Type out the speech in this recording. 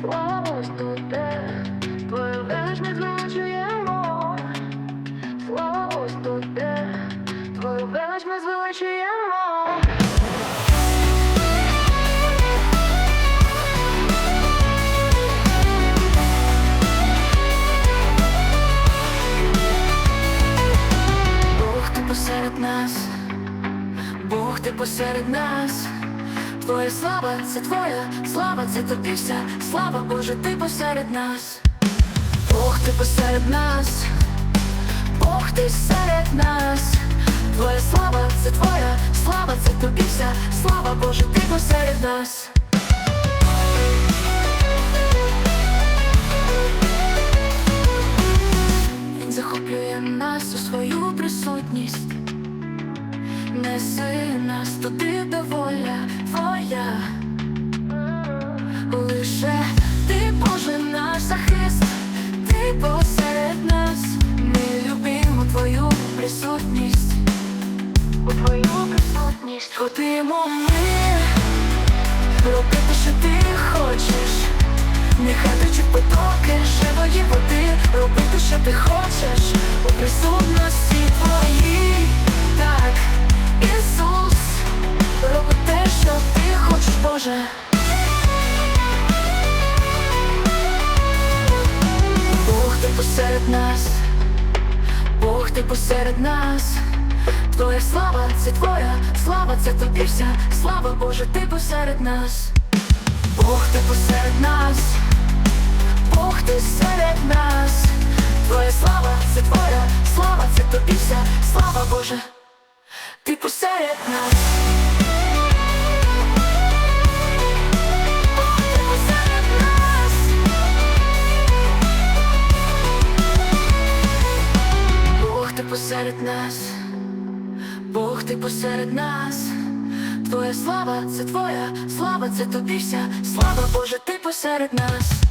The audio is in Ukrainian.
Слава тут Твою велич звеличуємо Слава тут де Твою велич ми Бог ти посеред нас, Бог ти посеред нас, Твоя слава це твоя, слава це тобі слава Боже, ти посеред нас, Бог ти посеред нас, Бог ти серед нас, Твоя слава це твоя, слава це тобі слава Боже, ти посеред нас. Неси нас туди, де воля твоя. Лише ти, Боже, наш захист, ти посеред нас, ми любимо твою присутність, у твою присутність. Ходимо ми, робити, що ти хочеш. Нехай течуть потоки живої води, робити, ти посеред нас, Бог ти посеред нас, Твоя слава це твоя, слава це тобі вся, слава Боже, ти посеред нас. Бог ти посеред нас, ти посеред нас, Бог ти посеред нас. Твоя слава це твоя, слава це тобі вся, слава Боже, ти посеред нас.